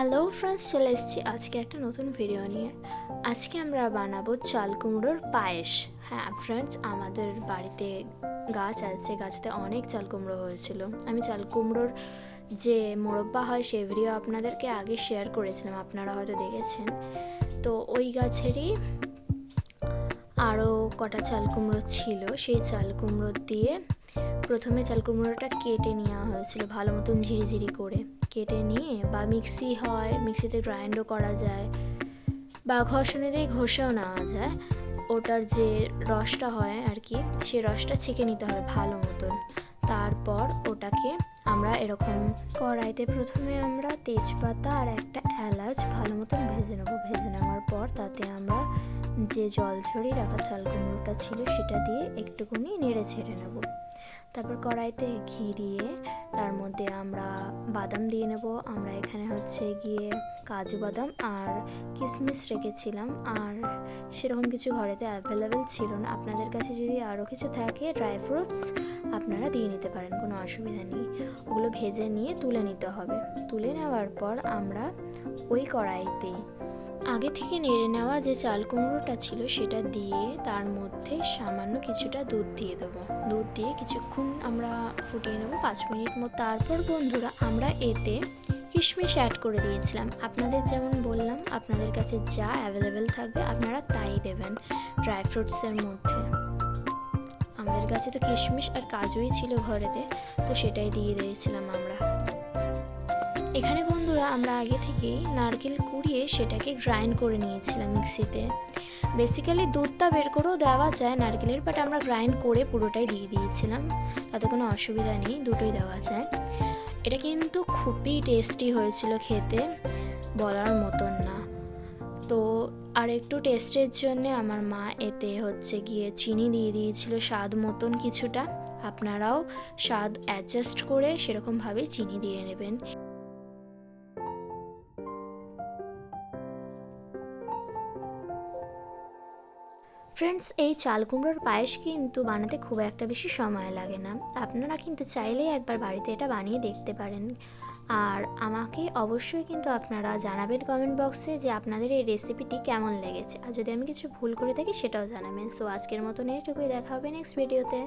Hello friends চলে এসেছি আজকে একটা নতুন ভিডিও নিয়ে। আজকে আমরা বানাবো চাল কুমড়োর পায়েস। হ্যাঁ ফ্রেন্ডস আমাদের বাড়িতে গাছ আছে, গাছেতে অনেক চাল কুমড়ো হয়েছিল। আমি চাল কুমড়োর যে মোরব্বা হয় সেই ভিডিও আপনাদেরকে আগে শেয়ার করেছিলাম, আপনারা হয়তো দেখেছেন। তো ওই গাছেরই আরও কটা চাল কুমড়ো ছিল। সেই চাল কুমড়ো দিয়ে প্রথমে চাল কুমড়োটা কেটে নেওয়া হয়েছিল, ভালো মতন ঝিরিঝিরি করে। কেটে নিয়ে বা মিক্সি হয়, মিক্সিতে গ্রাইন্ডও করা যায় বা ঘষণে দিয়ে ঘষেও নেওয়া যায়, ওটার যে রসটা হয় আর কি সেই রসটা ছেঁকে নিতে হয় ভালো মতন। তারপর ওটাকে আমরা এরকম কড়াইতে প্রথমে আমরা তেজপাতা আর একটা এলাচ ভালো মতন ভেজে নেব। ভেজে নেওয়ার পর তাতে আমরা যে জল ঝরিয়ে রাখা চাল কুমড়োটা ছিল সেটা দিয়ে একটুখানি নেড়ে ছেড়ে নেব। তারপর কড়াইতে ঘি দিয়ে তার মধ্যে আমরা বাদাম দিয়ে নেব। আমরা এখানে হচ্ছে গিয়ে কাজু বাদাম আর কিশমিশ রেখেছিলাম। আর সেরকম কিছু ঘরেতে অ্যাভেলেবেল ছিল না। আপনাদের কাছে যদি আরও কিছু থাকে ড্রাই ফ্রুটস আপনারা দিয়ে নিতে পারেন, কোনো অসুবিধা নেই। ওগুলো ভেজে নিয়ে তুলে নিতে হবে। তুলে নেওয়ার পর আমরা ওই কড়াইতেই আগে থেকে নেড়ে নেওয়া যে চাল কুমড়োটা ছিল সেটা দিয়ে তার মধ্যে সামান্য কিছুটা দুধ দিয়ে দেবো। দুধ দিয়ে কিছুক্ষণ আমরা ফুটিয়ে নেব পাঁচ মিনিট মতো। তারপর বন্ধুরা, আমরা এতে কিশমিশ অ্যাড করে দিয়েছিলাম। আপনাদের যেমন বললাম, আপনাদের কাছে যা অ্যাভেলেবেল থাকবে আপনারা তাই দেবেন ড্রাই ফ্রুটসের মধ্যে। আমাদের কাছে তো কিশমিশ আর কাজুই ছিল ঘরেতে, তো সেটাই দিয়ে দিয়েছিলাম আমরা। এখানে বন্ধুরা আমরা আগে থেকেই নারকেল কুড়িয়ে সেটাকে গ্রাইন্ড করে নিয়েছিলাম মিক্সিতে। বেসিক্যালি দুধটা বের করেও দেওয়া যায় নারকেলের বাট আমরা গ্রাইন্ড করে পুরোটাই দিয়ে দিয়েছিলাম। তাতে কোনো অসুবিধা নেই, দুটোই দেওয়া যায়। এটা কিন্তু খুবই টেস্টি হয়েছিল খেতে, বলার মতন না। তো আর একটু টেস্টের জন্য আমার মা এতে হচ্ছে গিয়ে চিনি দিয়ে দিয়েছিল স্বাদ মতন কিছুটা। আপনারাও স্বাদ অ্যাডজাস্ট করে সেরকমভাবে চিনি দিয়ে নেবেন। ফ্রেন্ডস এই চাল কুমড়োর পায়েস কিন্তু বানাতে খুব একটা বেশি সময় লাগে না। আপনারা কিন্তু চাইলেই একবার বাড়িতে এটা বানিয়ে দেখতে পারেন। আর আমাকে অবশ্যই কিন্তু আপনারা জানাবেন কমেন্ট বক্সে যে আপনাদের এই রেসিপিটি কেমন লেগেছে। আর যদি আমি কিছু ভুল করে থাকি, সেটাও জানাবেন। সো আজকের মতন এইটুকুই। দেখা হবে নেক্সট ভিডিওতে